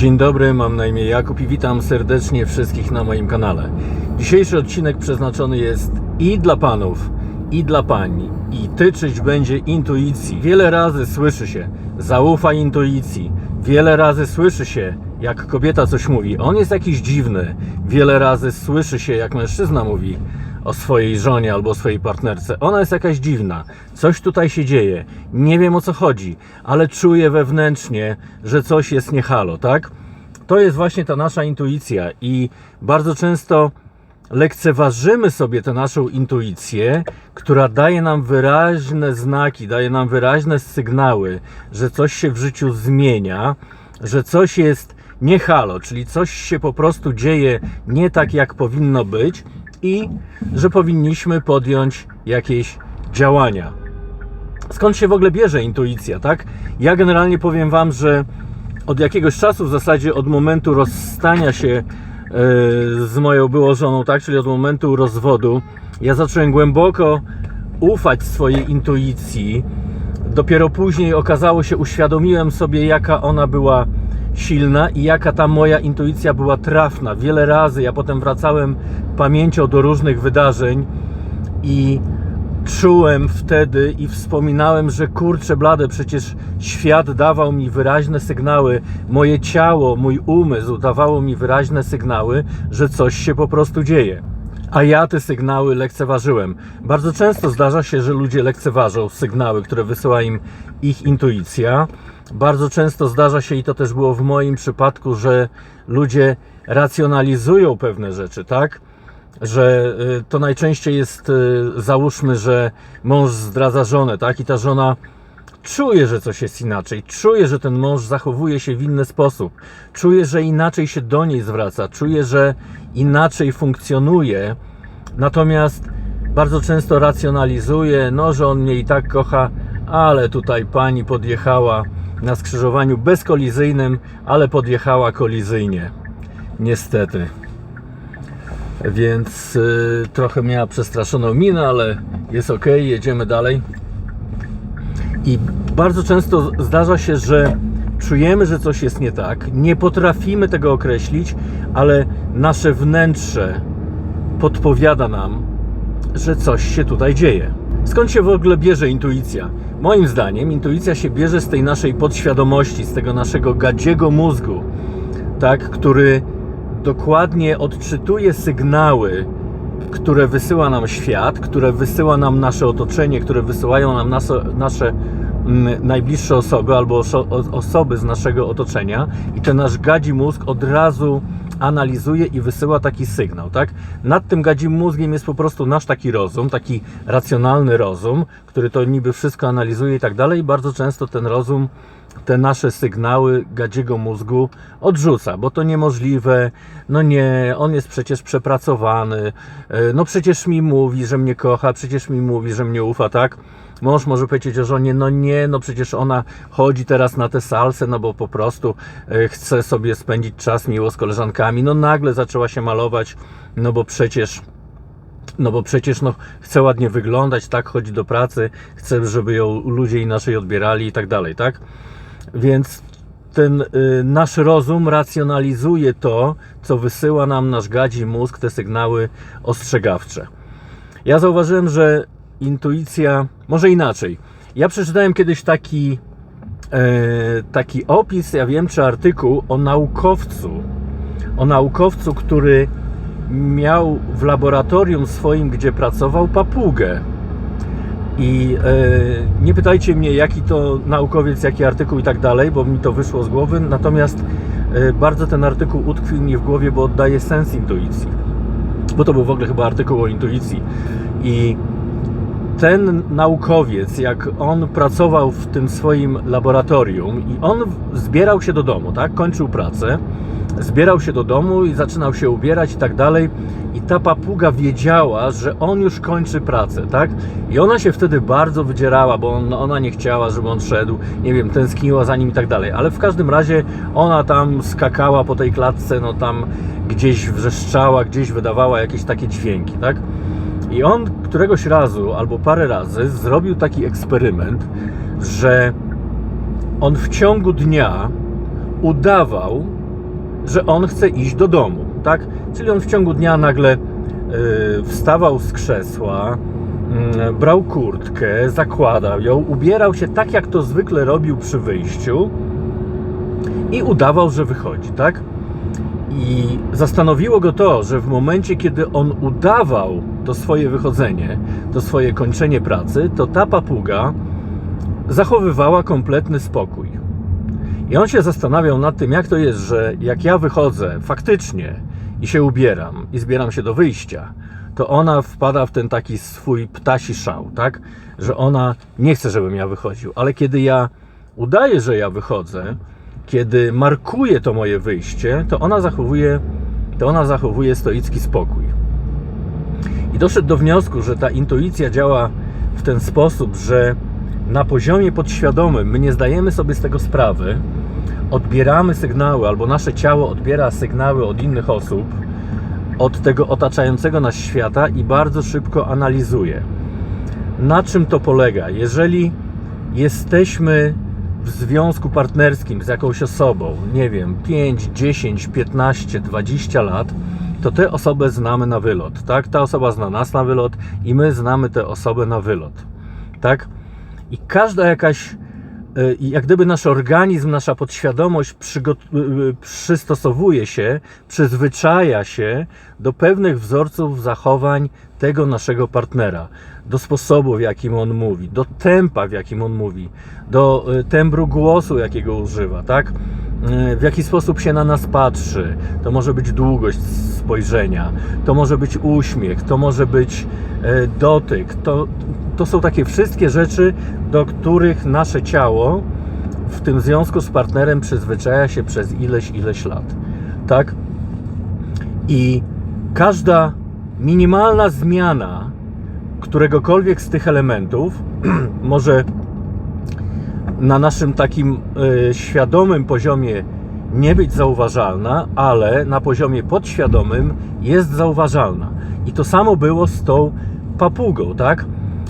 Dzień dobry, mam na imię Jakub i witam serdecznie wszystkich na moim kanale. Dzisiejszy odcinek przeznaczony jest i dla panów, i dla pań, i tyczyć będzie intuicji. Wiele razy słyszy się, zaufaj intuicji. Wiele razy słyszy się, jak kobieta coś mówi, on jest jakiś dziwny. Wiele razy słyszy się, jak mężczyzna mówi o swojej żonie albo o swojej partnerce. Ona jest jakaś dziwna. Coś tutaj się dzieje. Nie wiem o co chodzi, ale czuję wewnętrznie, że coś jest nie halo, tak? To jest właśnie ta nasza intuicja i bardzo często lekceważymy sobie tę naszą intuicję, która daje nam wyraźne znaki, daje nam wyraźne sygnały, że coś się w życiu zmienia, że coś jest nie halo, czyli coś się po prostu dzieje nie tak, jak powinno być i że powinniśmy podjąć jakieś działania. Skąd się w ogóle bierze intuicja, tak? Ja generalnie powiem Wam, że od jakiegoś czasu, w zasadzie od momentu rozstania się e, z moją byłą żoną, tak, czyli od momentu rozwodu, ja zacząłem głęboko ufać swojej intuicji. Dopiero później okazało się, uświadomiłem sobie, jaka ona była silna i jaka ta moja intuicja była trafna. Wiele razy ja potem wracałem pamięcią do różnych wydarzeń i czułem wtedy i wspominałem, że kurczę blade, przecież świat dawał mi wyraźne sygnały, moje ciało, mój umysł dawało mi wyraźne sygnały, że coś się po prostu dzieje. A ja te sygnały lekceważyłem. Bardzo często zdarza się, że ludzie lekceważą sygnały, które wysyła im ich intuicja. Bardzo często zdarza się, i to też było w moim przypadku, że ludzie racjonalizują pewne rzeczy, tak? że y, to najczęściej jest, y, załóżmy, że mąż zdradza żonę, tak? I ta żona czuje, że coś jest inaczej, czuje, że ten mąż zachowuje się w inny sposób, czuje, że inaczej się do niej zwraca, czuje, że inaczej funkcjonuje, natomiast bardzo często racjonalizuje, no, że on mnie i tak kocha, ale tutaj pani podjechała na skrzyżowaniu bezkolizyjnym, ale podjechała kolizyjnie. Niestety więc y, trochę miała przestraszoną minę, ale jest ok, jedziemy dalej. I bardzo często zdarza się, że czujemy, że coś jest nie tak, nie potrafimy tego określić, ale nasze wnętrze podpowiada nam, że coś się tutaj dzieje. Skąd się w ogóle bierze intuicja? Moim zdaniem intuicja się bierze z tej naszej podświadomości, z tego naszego gadziego mózgu, tak, który dokładnie odczytuje sygnały, które wysyła nam świat, które wysyła nam nasze otoczenie, które wysyłają nam nasze, nasze mm, najbliższe osoby albo oso, osoby z naszego otoczenia i ten nasz gadzi mózg od razu analizuje i wysyła taki sygnał, tak? Nad tym gadzim mózgiem jest po prostu nasz taki rozum, taki racjonalny rozum, który to niby wszystko analizuje i tak dalej. Bardzo często ten rozum te nasze sygnały gadziego mózgu odrzuca, bo to niemożliwe, no nie, on jest przecież przepracowany, e, no przecież mi mówi, że mnie kocha, przecież mi mówi, że mnie ufa, tak? Mąż może powiedzieć o żonie, no nie, no przecież ona chodzi teraz na tę salsę, no bo po prostu e, chce sobie spędzić czas miło z koleżankami, no nagle zaczęła się malować, no bo przecież no bo przecież no, chce ładnie wyglądać, tak, chodzi do pracy, chce, żeby ją ludzie inaczej odbierali i tak dalej, tak? Więc ten y, nasz rozum racjonalizuje to, co wysyła nam nasz gadzi mózg, te sygnały ostrzegawcze. Ja zauważyłem, że intuicja, może inaczej. Ja przeczytałem kiedyś taki, e, taki opis, ja wiem, czy artykuł o naukowcu. O naukowcu, który miał w laboratorium swoim, gdzie pracował, papugę. I e, nie pytajcie mnie, jaki to naukowiec, jaki artykuł i tak dalej, bo mi to wyszło z głowy. Natomiast e, bardzo ten artykuł utkwił mi w głowie, bo oddaje sens intuicji. Bo to był w ogóle chyba artykuł o intuicji. I ten naukowiec, jak on pracował w tym swoim laboratorium i on zbierał się do domu, tak? Kończył pracę, zbierał się do domu i zaczynał się ubierać i tak dalej. I ta papuga wiedziała, że on już kończy pracę, tak? I ona się wtedy bardzo wydzierała, bo on, ona nie chciała, żeby on szedł, nie wiem, tęskniła za nim i tak dalej. Ale w każdym razie ona tam skakała po tej klatce, no tam gdzieś wrzeszczała, gdzieś wydawała jakieś takie dźwięki, tak? I on któregoś razu albo parę razy zrobił taki eksperyment, że on w ciągu dnia udawał, że on chce iść do domu, tak? Czyli on w ciągu dnia nagle yy, wstawał z krzesła, yy, brał kurtkę, zakładał ją, ubierał się tak, jak to zwykle robił przy wyjściu i udawał, że wychodzi, tak? I zastanowiło go to, że w momencie, kiedy on udawał to swoje wychodzenie, to swoje kończenie pracy, to ta papuga zachowywała kompletny spokój. I on się zastanawiał nad tym, jak to jest, że jak ja wychodzę faktycznie i się ubieram i zbieram się do wyjścia, to ona wpada w ten taki swój ptasi szał, tak? Że ona nie chce, żebym ja wychodził, ale kiedy ja udaję, że ja wychodzę, kiedy markuję to moje wyjście, to ona zachowuje, to ona zachowuje stoicki spokój. I doszedł do wniosku, że ta intuicja działa w ten sposób, że na poziomie podświadomym my nie zdajemy sobie z tego sprawy, odbieramy sygnały, albo nasze ciało odbiera sygnały od innych osób, od tego otaczającego nas świata i bardzo szybko analizuje. Na czym to polega? Jeżeli jesteśmy w związku partnerskim z jakąś osobą, nie wiem, 5, 10, 15, 20 lat, to tę osobę znamy na wylot, tak? Ta osoba zna nas na wylot i my znamy tę osobę na wylot, tak? I każda jakaś, y, jak gdyby nasz organizm, nasza podświadomość y, y, przystosowuje się, przyzwyczaja się do pewnych wzorców zachowań tego naszego partnera, do sposobu, w jakim on mówi, do tempa, w jakim on mówi, do tembru głosu, jakiego używa, tak? Y, W jaki sposób się na nas patrzy. To może być długość spojrzenia, to może być uśmiech, to może być y, dotyk. To, to są takie wszystkie rzeczy, do których nasze ciało w tym związku z partnerem przyzwyczaja się przez ileś, ileś lat. Tak? I każda minimalna zmiana któregokolwiek z tych elementów może na naszym takim y, świadomym poziomie nie być zauważalna, ale na poziomie podświadomym jest zauważalna. I to samo było z tą papugą, tak?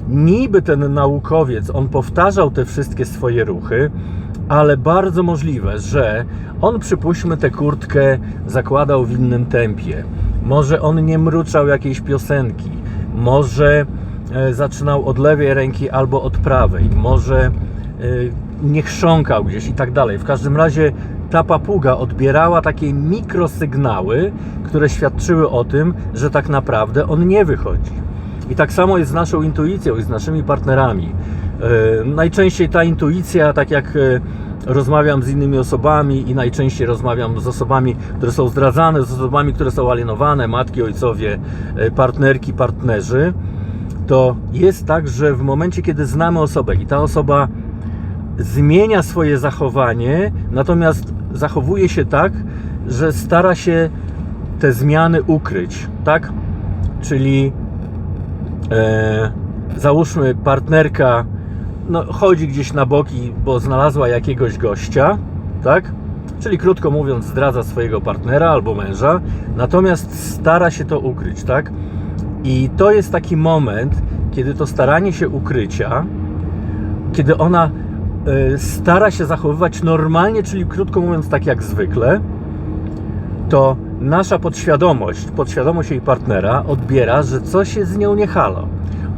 Niby ten naukowiec, on powtarzał te wszystkie swoje ruchy, ale bardzo możliwe, że on przypuśćmy tę kurtkę zakładał w innym tempie. Może on nie mruczał jakiejś piosenki, może e, zaczynał od lewej ręki albo od prawej, może e, nie chrząkał gdzieś i tak dalej. W każdym razie ta papuga odbierała takie mikrosygnały, które świadczyły o tym, że tak naprawdę on nie wychodzi. I tak samo jest z naszą intuicją i z naszymi partnerami. E, Najczęściej ta intuicja, tak jak e, rozmawiam z innymi osobami i najczęściej rozmawiam z osobami, które są zdradzane, z osobami, które są alienowane, matki, ojcowie, partnerki, partnerzy, to jest tak, że w momencie, kiedy znamy osobę i ta osoba zmienia swoje zachowanie, natomiast zachowuje się tak, że stara się te zmiany ukryć, tak? Czyli e, załóżmy partnerka no, chodzi gdzieś na boki, bo znalazła jakiegoś gościa, tak? Czyli krótko mówiąc, zdradza swojego partnera albo męża, natomiast stara się to ukryć, tak? I to jest taki moment, kiedy to staranie się ukrycia, kiedy ona stara się zachowywać normalnie, czyli krótko mówiąc, tak jak zwykle, to nasza podświadomość, podświadomość jej partnera odbiera, że coś jest z nią nie halo.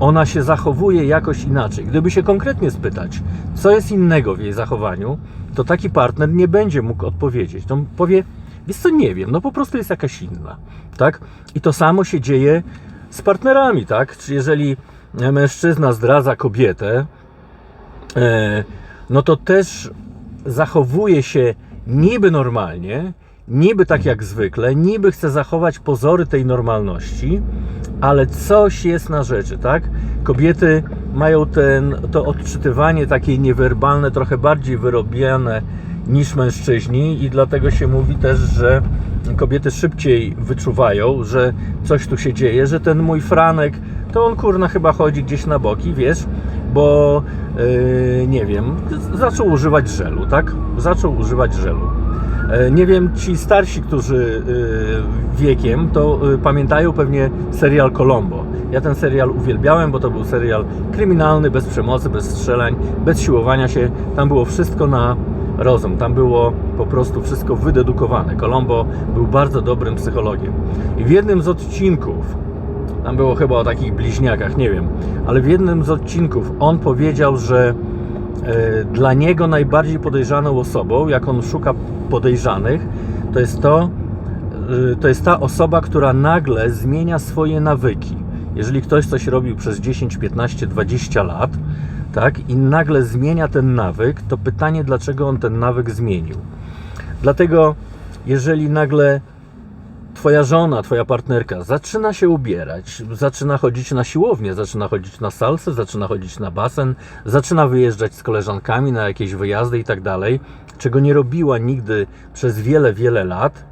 Ona się zachowuje jakoś inaczej. Gdyby się konkretnie spytać, co jest innego w jej zachowaniu, to taki partner nie będzie mógł odpowiedzieć. On powie, wiesz co, nie wiem, no po prostu jest jakaś inna, tak? I to samo się dzieje z partnerami, tak? Czy jeżeli mężczyzna zdradza kobietę, e, no to też zachowuje się niby normalnie, niby tak jak zwykle, niby chce zachować pozory tej normalności, ale coś jest na rzeczy, tak? Kobiety mają ten, to odczytywanie takie niewerbalne, trochę bardziej wyrobione niż mężczyźni i dlatego się mówi też, że kobiety szybciej wyczuwają, że coś tu się dzieje, że ten mój Franek, to on kurna chyba chodzi gdzieś na boki, wiesz, bo yy, nie wiem, zaczął używać żelu, tak? Zaczął używać żelu. E, Nie wiem, ci starsi, którzy y, wiekiem, to y, pamiętają pewnie serial Colombo. Ja ten serial uwielbiałem, bo to był serial kryminalny, bez przemocy, bez strzelań, bez siłowania się. Tam było wszystko na rozum. Tam było po prostu wszystko wydedukowane. Colombo był bardzo dobrym psychologiem. I w jednym z odcinków, tam było chyba o takich bliźniakach, nie wiem, ale w jednym z odcinków on powiedział, że e, dla niego najbardziej podejrzaną osobą, jak on szuka podejrzanych, to jest to, y, to jest ta osoba, która nagle zmienia swoje nawyki. Jeżeli ktoś coś robił przez 10, 15, 20 lat, tak, i nagle zmienia ten nawyk, to pytanie, dlaczego on ten nawyk zmienił. Dlatego, jeżeli nagle Twoja żona, Twoja partnerka zaczyna się ubierać, zaczyna chodzić na siłownię, zaczyna chodzić na salsę, zaczyna chodzić na basen, zaczyna wyjeżdżać z koleżankami na jakieś wyjazdy i tak dalej, czego nie robiła nigdy przez wiele, wiele lat,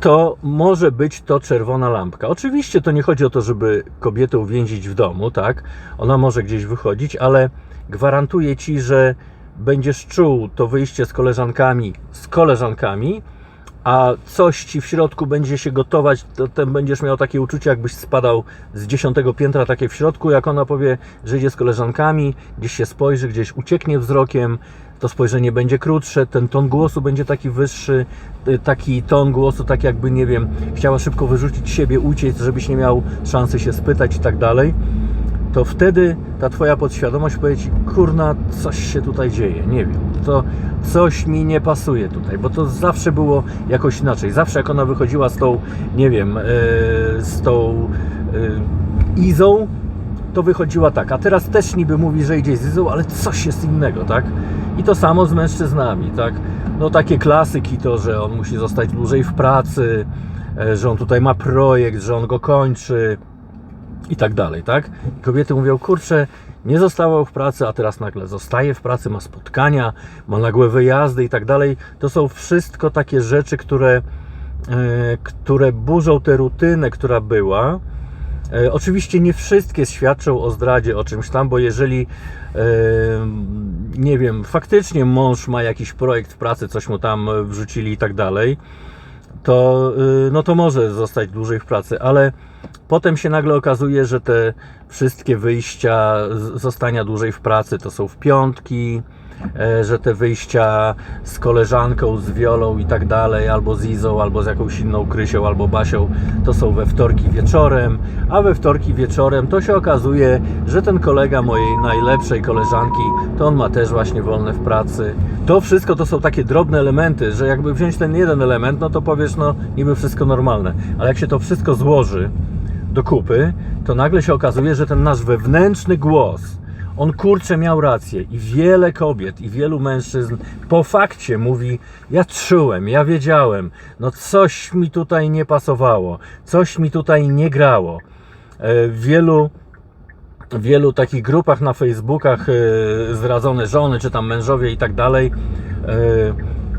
to może być to czerwona lampka. Oczywiście to nie chodzi o to, żeby kobietę uwięzić w domu, tak? Ona może gdzieś wychodzić, ale gwarantuję ci, że będziesz czuł to wyjście z koleżankami, z koleżankami, a coś ci w środku będzie się gotować, to ten będziesz miał takie uczucie, jakbyś spadał z dziesiątego piętra, takie w środku, jak ona powie, że idzie z koleżankami, gdzieś się spojrzy, gdzieś ucieknie wzrokiem, to spojrzenie będzie krótsze, ten ton głosu będzie taki wyższy, y, taki ton głosu, tak jakby, nie wiem, chciała szybko wyrzucić siebie, uciec, żebyś nie miał szansy się spytać i tak dalej, to wtedy ta twoja podświadomość powie ci, kurna, coś się tutaj dzieje, nie wiem, to coś mi nie pasuje tutaj, bo to zawsze było jakoś inaczej. Zawsze jak ona wychodziła z tą, nie wiem, e, z tą e, Izą, to wychodziła tak, a teraz też niby mówi, że idzie z Izą, ale coś jest innego, tak? I to samo z mężczyznami, tak? No takie klasyki to, że on musi zostać dłużej w pracy, e, że on tutaj ma projekt, że on go kończy, i tak dalej, tak? I kobiety mówią, kurczę, nie zostało w pracy, a teraz nagle zostaje w pracy, ma spotkania, ma nagłe wyjazdy i tak dalej. To są wszystko takie rzeczy, które, e, które burzą tę rutynę, która była. E, oczywiście nie wszystkie świadczą o zdradzie, o czymś tam, bo jeżeli, e, nie wiem, faktycznie mąż ma jakiś projekt w pracy, coś mu tam wrzucili i tak dalej, to, no to może zostać dłużej w pracy, ale potem się nagle okazuje, że te wszystkie wyjścia, zostania dłużej w pracy to są w piątki, e, że te wyjścia z koleżanką, z Wiolą i tak dalej, albo z Izą, albo z jakąś inną Krysią, albo Basią, to są we wtorki wieczorem, a we wtorki wieczorem to się okazuje, że ten kolega mojej najlepszej koleżanki, to on ma też właśnie wolne w pracy. To wszystko to są takie drobne elementy, że jakby wziąć ten jeden element, no to powiesz, no niby wszystko normalne, ale jak się to wszystko złoży do kupy, to nagle się okazuje, że ten nasz wewnętrzny głos, on kurczę miał rację i wiele kobiet i wielu mężczyzn po fakcie mówi, ja czułem, ja wiedziałem, no coś mi tutaj nie pasowało, coś mi tutaj nie grało. E, Wielu w wielu takich grupach na Facebookach e, zdradzone żony, czy tam mężowie i tak dalej.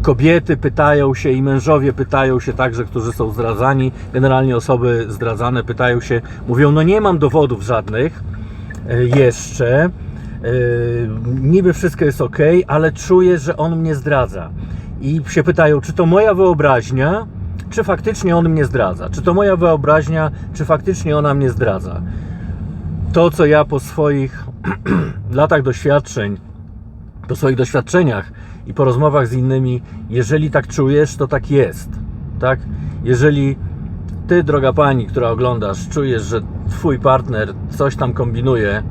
Kobiety pytają się i mężowie pytają się także, którzy są zdradzani. Generalnie osoby zdradzane pytają się, mówią: No nie mam dowodów żadnych e, jeszcze. e, Niby wszystko jest ok, ale czuję, że on mnie zdradza. I się pytają, czy to moja wyobraźnia, czy faktycznie on mnie zdradza? Czy to moja wyobraźnia, czy faktycznie ona mnie zdradza? to, co ja po swoich latach doświadczeń, po swoich doświadczeniach i po rozmowach z innymi, jeżeli tak czujesz, to tak jest. Tak? Jeżeli ty, droga pani, która oglądasz, czujesz, że twój partner coś tam kombinuje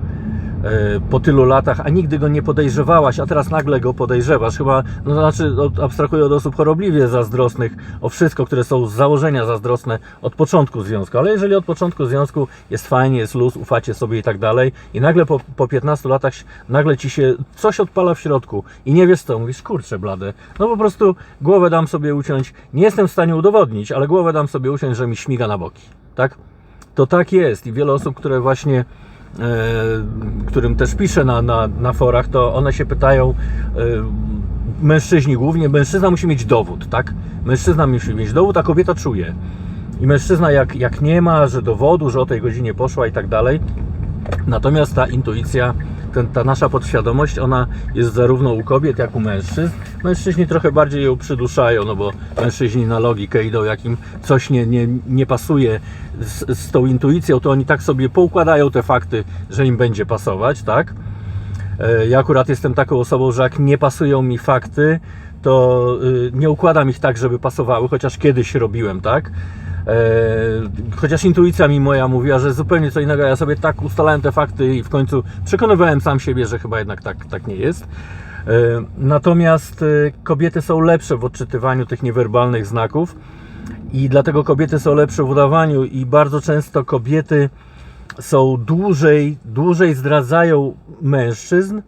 po tylu latach, a nigdy go nie podejrzewałaś, a teraz nagle go podejrzewasz, chyba, no to znaczy, od- abstrahuję od osób chorobliwie zazdrosnych o wszystko, które są z założenia zazdrosne od początku związku, ale jeżeli od początku związku jest fajnie, jest luz, ufacie sobie i tak dalej, i nagle po, po 15 latach nagle ci się coś odpala w środku i nie wiesz co, mówisz, kurczę blade, no po prostu głowę dam sobie uciąć, nie jestem w stanie udowodnić, ale głowę dam sobie uciąć, że mi śmiga na boki, tak? To tak jest. I wiele osób, które właśnie e, którym też piszę na, na, na forach, to one się pytają, e, mężczyźni głównie, mężczyzna musi mieć dowód, tak? Mężczyzna musi mieć dowód, a kobieta czuje. I mężczyzna jak, jak nie ma, że dowodu, że o tej godzinie poszła i tak dalej, natomiast ta intuicja, ten, ta nasza podświadomość, ona jest zarówno u kobiet, jak u mężczyzn. Mężczyźni trochę bardziej ją przyduszają, no bo mężczyźni na logikę idą, jak im coś nie, nie, nie pasuje z, z tą intuicją, to oni tak sobie poukładają te fakty, że im będzie pasować, tak? E, Ja akurat jestem taką osobą, że jak nie pasują mi fakty, to y, nie układam ich tak, żeby pasowały, chociaż kiedyś robiłem tak. E, Chociaż intuicja mi moja mówiła, że zupełnie co innego. Ja sobie tak ustalałem te fakty i w końcu przekonywałem sam siebie, że chyba jednak tak, tak nie jest. E, Natomiast e, kobiety są lepsze w odczytywaniu tych niewerbalnych znaków i dlatego kobiety są lepsze w udawaniu i bardzo często kobiety są dłużej, dłużej zdradzają mężczyzn,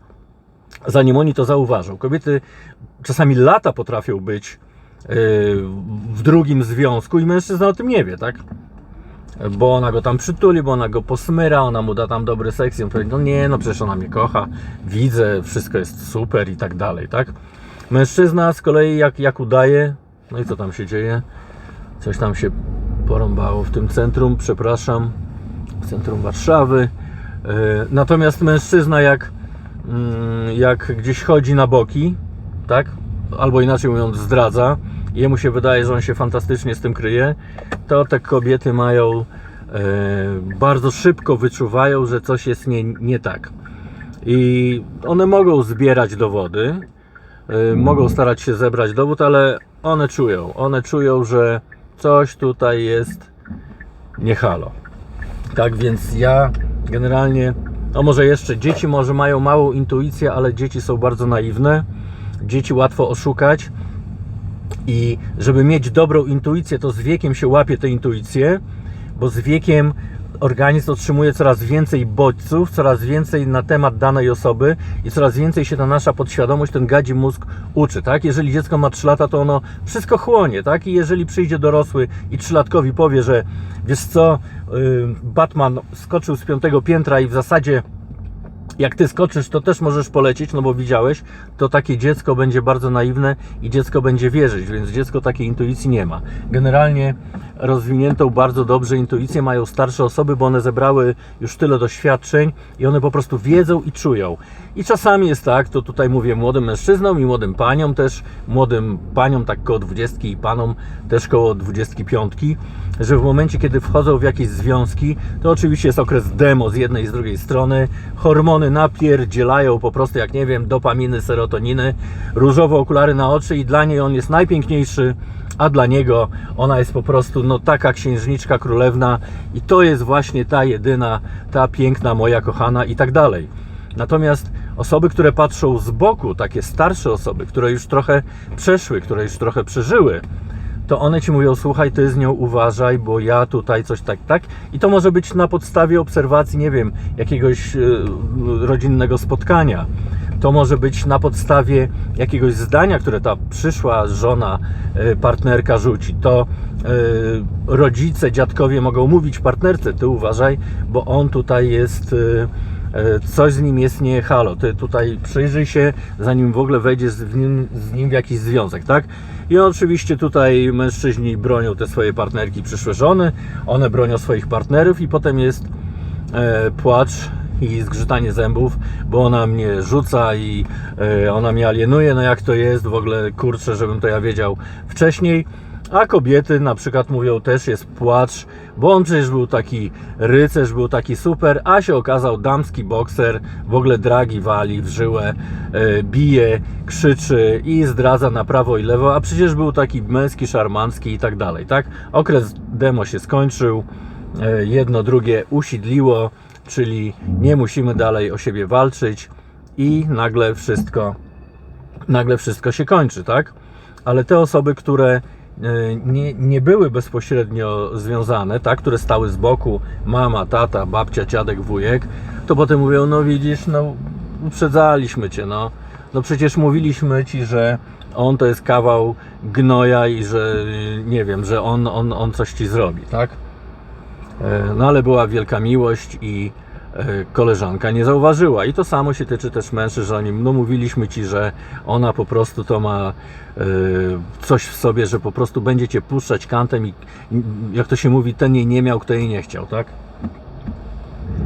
zanim oni to zauważą. Kobiety czasami lata potrafią być w drugim związku i mężczyzna o tym nie wie, tak? Bo ona go tam przytuli, bo ona go posmyra, ona mu da tam dobry seks i on powie, no nie, no przecież ona mnie kocha, widzę, wszystko jest super i tak dalej, tak? Mężczyzna z kolei jak, jak udaje, no i co tam się dzieje? Coś tam się porąbało w tym centrum, przepraszam, w centrum Warszawy. Yy, Natomiast mężczyzna jak, mm, jak gdzieś chodzi na boki, tak? Albo inaczej mówiąc zdradza, i jemu się wydaje, że on się fantastycznie z tym kryje, to te kobiety mają e, bardzo szybko wyczuwają, że coś jest nie, nie tak. I one mogą zbierać dowody, e, mogą starać się zebrać dowód, ale one czują, one czują, że coś tutaj jest nie halo. Tak więc ja generalnie, no może jeszcze dzieci może mają małą intuicję, ale dzieci są bardzo naiwne. Dzieci łatwo oszukać. I żeby mieć dobrą intuicję, to z wiekiem się łapie tę intuicję, bo z wiekiem organizm otrzymuje coraz więcej bodźców, coraz więcej na temat danej osoby i coraz więcej się ta nasza podświadomość, ten gadzi mózg uczy, tak? Jeżeli dziecko ma 3 lata, to ono wszystko chłonie, tak? I jeżeli przyjdzie dorosły i trzylatkowi powie, że wiesz co, yy, Batman skoczył z piątego piętra i w zasadzie jak ty skoczysz, to też możesz polecieć, no bo widziałeś, to takie dziecko będzie bardzo naiwne i dziecko będzie wierzyć, więc dziecko takiej intuicji nie ma. Generalnie rozwiniętą bardzo dobrze intuicję mają starsze osoby, bo one zebrały już tyle doświadczeń i one po prostu wiedzą i czują. I czasami jest tak, to tutaj mówię młodym mężczyznom i młodym paniom też, młodym paniom tak koło 20 i panom też koło 25, że w momencie, kiedy wchodzą w jakieś związki, to oczywiście jest okres demo z jednej i z drugiej strony, hormony napierdzielają po prostu, jak nie wiem, dopaminy, serotoniny, różowe okulary na oczy i dla niej on jest najpiękniejszy, a dla niego ona jest po prostu no taka księżniczka królewna i to jest właśnie ta jedyna, ta piękna moja kochana i tak dalej. Natomiast osoby, które patrzą z boku, takie starsze osoby, które już trochę przeszły, które już trochę przeżyły, to one ci mówią: Słuchaj, ty z nią uważaj, bo ja tutaj coś tak, tak. I to może być na podstawie obserwacji, nie wiem, jakiegoś e, rodzinnego spotkania. To może być na podstawie jakiegoś zdania, które ta przyszła żona, e, partnerka rzuci. To e, rodzice, dziadkowie mogą mówić partnerce: Ty uważaj, bo on tutaj jest. e, Coś z nim jest nie halo. Ty tutaj przyjrzyj się, zanim w ogóle wejdziesz z nim, z nim w jakiś związek, tak? I oczywiście tutaj mężczyźni bronią te swoje partnerki, przyszłe żony, one bronią swoich partnerów i potem jest płacz i zgrzytanie zębów, bo ona mnie rzuca i e, ona mnie alienuje, no jak to jest, w ogóle kurczę, żebym to ja wiedział wcześniej. A kobiety na przykład mówią też jest płacz, bo on przecież był taki rycerz, był taki super, a się okazał damski bokser, w ogóle dragi wali w żyłę, e, bije, krzyczy i zdradza na prawo i lewo, a przecież był taki męski, szarmancki i tak dalej, tak? Okres demo się skończył, e, jedno drugie usidliło, czyli nie musimy dalej o siebie walczyć i nagle wszystko nagle wszystko się kończy, tak? Ale te osoby, które e, nie, nie były bezpośrednio związane, tak, które stały z boku, mama, tata, babcia, dziadek, wujek, to potem mówią, no widzisz, no uprzedzaliśmy cię, no, no przecież mówiliśmy ci, że on to jest kawał gnoja i że y, nie wiem, że on, on, on coś ci zrobi, tak? E, No ale była wielka miłość i e, koleżanka nie zauważyła. I to samo się tyczy też mężczyzn, no mówiliśmy ci, że ona po prostu to ma e, coś w sobie, że po prostu będzie cię puszczać kantem i, jak to się mówi, ten jej nie miał, kto jej nie chciał, tak?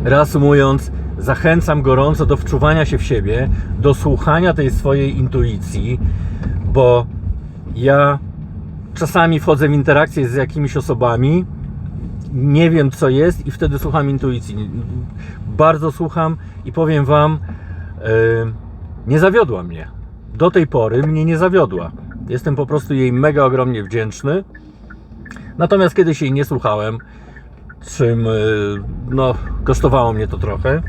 Reasumując, zachęcam gorąco do wczuwania się w siebie, do słuchania tej swojej intuicji, bo ja czasami wchodzę w interakcję z jakimiś osobami, nie wiem co jest i wtedy słucham intuicji. Bardzo słucham i powiem Wam, nie zawiodła mnie. Do tej pory mnie nie zawiodła. Jestem po prostu jej mega ogromnie wdzięczny. Natomiast kiedyś jej nie słuchałem, czym y, no, kosztowało mnie to trochę,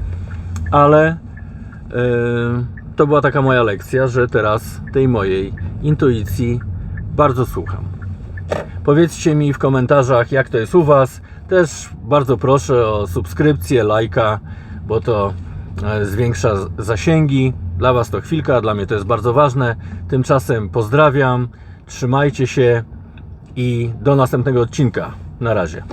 ale y, to była taka moja lekcja, że teraz tej mojej intuicji bardzo słucham. Powiedzcie mi w komentarzach, jak to jest u Was. Też bardzo proszę o subskrypcję, lajka, bo to e, zwiększa zasięgi. Dla Was to chwilka, dla mnie to jest bardzo ważne. Tymczasem pozdrawiam, trzymajcie się i do następnego odcinka. Na razie.